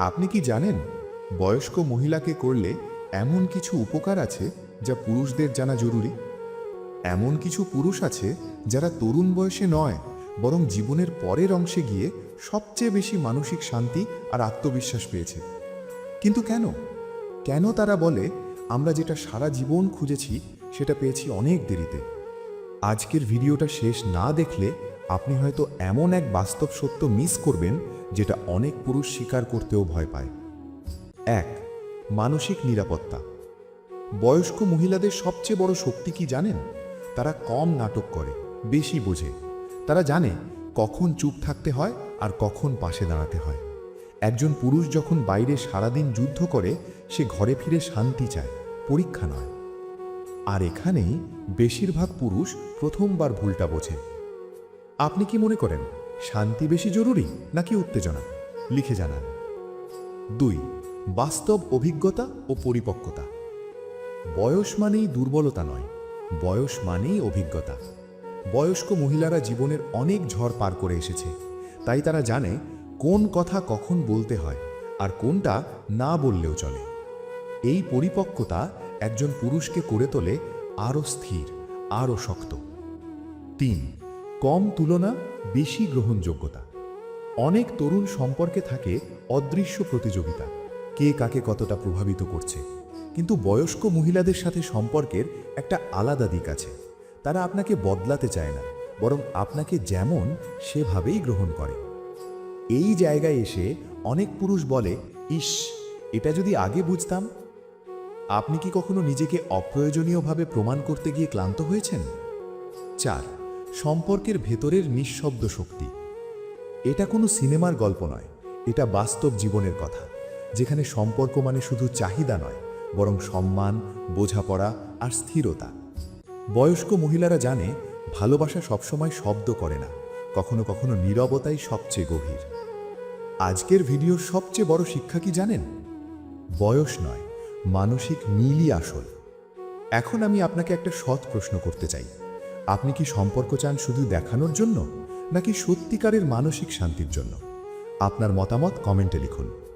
আপনি কি জানেন, বয়স্ক মহিলাকে করলে এমন কিছু উপকার আছে যা পুরুষদের জানা জরুরি? এমন কিছু পুরুষ আছে যারা তরুণ বয়সে নয়, বরং জীবনের পরের অংশে গিয়ে সবচেয়ে বেশি মানসিক শান্তি আর আত্মবিশ্বাস পেয়েছে। কিন্তু কেন? কেন তারা বলে, আমরা যেটা সারা জীবন খুঁজেছি, সেটা পেয়েছি অনেক দেরিতে আজকের ভিডিওটা শেষ না দেখলে আপনি হয়তো এমন এক বাস্তব সত্য মিস করবেন যেটা অনেক পুরুষ স্বীকার করতেও ভয় পায়। এক, মানসিক নিরাপত্তা। বয়স্ক মহিলাদের সবচেয়ে বড় শক্তি কি জানেন? তারা কম নাটক করে, বেশি বোঝে। তারা জানে কখন চুপ থাকতে হয় আর কখন পাশে দাঁড়াতে হয়। একজন পুরুষ যখন বাইরে সারাদিন যুদ্ধ করে, সে ঘরে ফিরে শান্তি চায়, পরীক্ষা নয়। আর এখানেই বেশিরভাগ পুরুষ প্রথমবার ভুলটা বোঝে। আপনি কি মনে করেন, শান্তি বেশি জরুরি নাকি উত্তেজনা? লিখে জানান। দুই, বাস্তব অভিজ্ঞতা ও পরিপক্কতা। বয়স মানেই দুর্বলতা নয়, বয়স মানেই অভিজ্ঞতা। বয়স্ক মহিলারা জীবনের অনেক ঝড় পার করে এসেছে, তাই তারা জানে কোন কথা কখন বলতে হয় আর কোনটা না বললেও চলে। এই পরিপক্কতা একজন পুরুষকে করে তোলে আরও স্থির আরও শক্ত। তিন কম তুলনা, বেশি গ্রহণযোগ্যতা। অনেক তরুণ সম্পর্কে থাকে অদৃশ্য প্রতিযোগিতা, কে কাকে কতটা প্রভাবিত করছে। কিন্তু বয়স্ক মহিলাদের সাথে সম্পর্কের একটা আলাদা দিক আছে। তারা আপনাকে বদলাতে চায় না, বরং আপনাকে যেমন সেভাবেই গ্রহণ করে। এই জায়গায় এসে অনেক পুরুষ বলে, ইস, এটা যদি আগে বুঝতাম, আপনি কি কখনো নিজেকে অপ্রয়োজনীয়ভাবে প্রমাণ করতে গিয়ে ক্লান্ত হয়েছেন? চার সম্পর্কের ভেতরের নিঃশব্দ শক্তি। এটা কোনো সিনেমার গল্প নয়, এটা বাস্তব জীবনের কথা, যেখানে সম্পর্ক মানে শুধু চাহিদা নয়, বরং সম্মান, বোঝাপড়া আর স্থিরতা। বয়স্ক মহিলারা জানে, ভালোবাসা সবসময় শব্দ করে না, কখনো কখনো নীরবতাই সবচেয়ে গভীর। আজকের ভিডিওর সবচেয়ে বড় শিক্ষা কি জানেন? বয়স নয়, মানসিক মিলই আসল। এখন আমি আপনাকে একটা সৎ প্রশ্ন করতে চাই। আপনি কি সম্পর্ক চান শুধু দেখানোর জন্য, নাকি সত্যিকারের মানসিক শান্তির জন্য? আপনার মতামত কমেন্টে লিখুন।